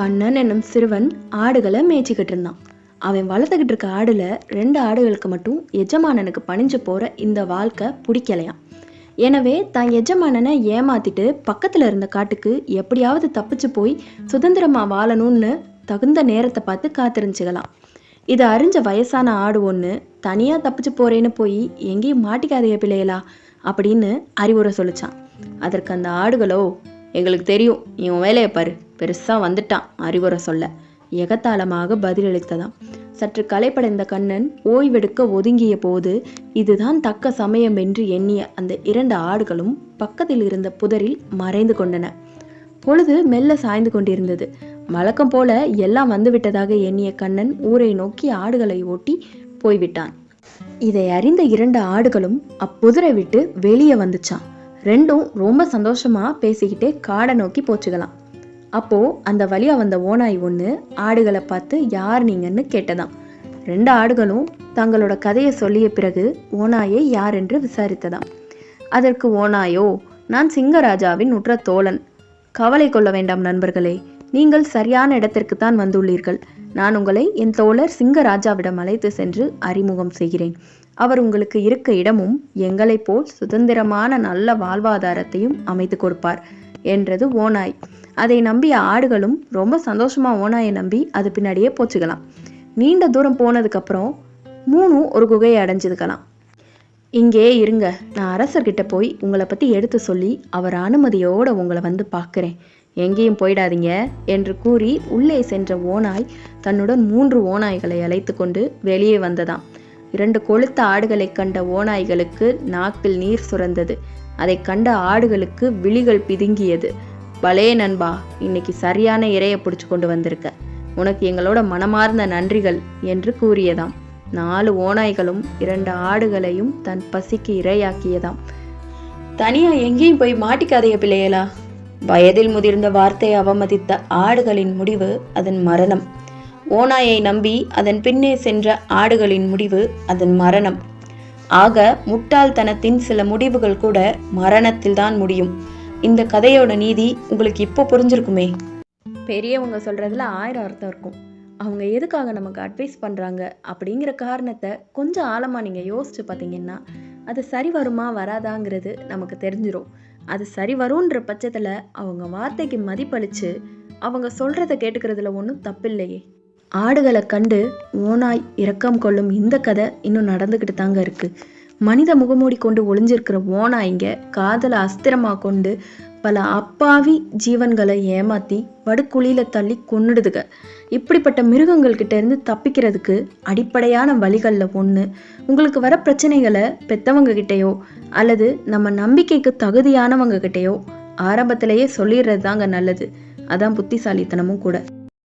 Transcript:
கண்ணன் என்னும் சிறுவன் ஆடுகளை மேய்ச்சிக்கிட்டு இருந்தான். அவன் வளர்த்துக்கிட்டு இருக்க ஆடுல ரெண்டு ஆடுகளுக்கு மட்டும் எஜமானனுக்கு பணிஞ்சு போற இந்த வாழ்க்கை பிடிக்கலையாம். எனவே தான் எஜமானனை ஏமாத்திட்டு பக்கத்துல இருந்த காட்டுக்கு எப்படியாவது தப்பிச்சு போய் சுதந்திரமா வாழணும்னு தகுந்த நேரத்தை பார்த்து காத்திருந்துச்சுக்கலாம் இது அறிஞ்ச வயசான ஆடு ஒன்று தனியாக தப்பிச்சு போறேன்னு போய் எங்கேயும் மாட்டிக்காதைய பிள்ளைகளா அப்படின்னு அறிவுரை சொல்லிச்சான். அதற்கு அந்த ஆடுகளோ எங்களுக்கு தெரியும். இவன் வேலையை பாரு. பெருசாக வந்துட்டான். அறிவுரை சொல்ல. எகத்தாளமாக பதிலளித்ததாம். சற்று கலைப்படைந்த கண்ணன் ஓய்வெடுக்க ஒதுங்கிய போது இதுதான் தக்க சமயம் என்று எண்ணிய அந்த இரண்டு ஆடுகளும் பக்கத்தில் இருந்த புதரில் மறைந்து கொண்டன. பொழுது மெல்ல சாய்ந்து கொண்டிருந்தது. வழக்கம் போல எல்லாம் வந்துவிட்டதாக எண்ணிய கண்ணன் ஊரை நோக்கி ஆடுகளை ஓட்டி போய்விட்டான். இதை அறிந்த இரண்டு ஆடுகளும் அப்புதரை விட்டு வெளியே வந்துச்சான் ரெண்டும் ரொம்ப சந்தோஷமா பேசிக்கிட்டே காடை நோக்கி போச்சுக்கலாம் அப்போ அந்த வழியா வந்த ஓநாய் ஒன்று ஆடுகளை பார்த்து யார் நீங்கன்னு? கேட்டதாம். ரெண்டு ஆடுகளும் தங்களோட கதையை சொல்லிய பிறகு ஓநாயை யார்? என்று விசாரித்ததாம். அதற்கு ஓனாயோ நான் சிங்கராஜாவின் உற்ற தோழன். கவலை கொள்ள வேண்டாம் நண்பர்களே நீங்கள் சரியான இடத்திற்கு தான் வந்துள்ளீர்கள். நான் உங்களை என் தோழர் சிங்கராஜாவிடம் அழைத்து சென்று அறிமுகம் செய்கிறேன். அவர் உங்களுக்கு இருக்க இடமும் எங்களைப் போல் சுதந்திரமான நல்ல வாழ்வாதாரத்தையும் அமைத்து கொடுப்பார் என்றது ஓநாய். அதை நம்பிய ஆடுகளும் ரொம்ப சந்தோஷமா ஓநாயை நம்பி அது பின்னாடியே போச்சுக்கலாம். நீண்ட தூரம் போனதுக்கப்புறம் மூணும் ஒரு குகையை அடைஞ்சதுக்கலாம். இங்கே இருங்க. நான் அரசர்கிட்ட போய் உங்களை பற்றி எடுத்து சொல்லி அவர் அனுமதியோட உங்களை வந்து பார்க்குறேன். எங்கேயும் போயிடாதீங்க என்று கூறி உள்ளே சென்ற ஓநாய் தன்னுடன் மூன்று ஓநாய்களை அழைத்து கொண்டு வெளியே வந்ததாம். இரண்டு கொளுத்த ஆடுகளைக் கண்ட ஓநாய்களுக்கு நாக்கில் நீர் சுரந்தது. அதை கண்ட ஆடுகளுக்கு விழிகள் பிதுங்கியது. பலே நண்பா இன்னைக்கு சரியான இரையை பிடிச்சு கொண்டு வந்திருக்க. உனக்கு எங்களோட மனமார்ந்த நன்றிகள் என்று கூறியதாம். நாலு ஓநாய்களும் இரண்டு ஆடுகளையும் தன் பசிக்கு இரையாக்கியதாம். தனியா எங்கேயும் போய் மாட்டிக்காதைய பிள்ளையலா வயதில் முதிர்ந்த வார்த்தை அவமதித்த ஆடுகளின் முடிவு அதன் மரணம். ஓநாயை நம்பி அதன் பின்னே சென்ற ஆடுகளின் முடிவு அதன் மரணம். ஆக முட்டாள்தனத்தின் சில முடிவுகள் கூட மரணத்தில்தான் முடியும். இந்த கதையோட நீதி உங்களுக்கு இப்போ புரிஞ்சிருக்குமே. பெரியவங்க சொல்றதுல ஆயிரம் அர்த்தம் இருக்கும். அவங்க எதுக்காக நமக்கு அட்வைஸ் பண்ணுறாங்க அப்படிங்கிற காரணத்தை கொஞ்சம் ஆழமாக நீங்கள் யோசிச்சு பார்த்தீங்கன்னா அது சரி வருமா வராதாங்கிறது நமக்கு தெரிஞ்சிடும் அது சரி வரும்ன்ற பட்சத்தில் அவங்க வார்த்தைக்கு மதிப்பளித்து அவங்க சொல்கிறத கேட்டுக்கிறதுல ஒன்றும் தப்பில்லையே. ஆடுகளை கண்டு ஓனாய் இரக்கம் கொள்ளும் இந்த கதை இன்னும் நடந்துக்கிட்டு தாங்க இருக்குது மனித முகமூடி கொண்டு ஒளிஞ்சிருக்கிற ஓனாய்ங்க காதலை அஸ்திரமாக கொண்டு பல அப்பாவி ஜீவன்களை ஏமாத்தி வடுக்குழியில தள்ளி கொன்னுடுதுக. இப்படிப்பட்ட மிருகங்கள்கிட்ட இருந்து தப்பிக்கிறதுக்கு அடிப்படையான வழிகளில் ஒன்று உங்களுக்கு வர பிரச்சனைகளை பெத்தவங்க கிட்டேயோ அல்லது நம்ம நம்பிக்கைக்கு தகுதியானவங்க கிட்டேயோ ஆரம்பத்திலேயே சொல்லிடுறது தாங்க நல்லது. அதான் புத்திசாலித்தனமும் கூட.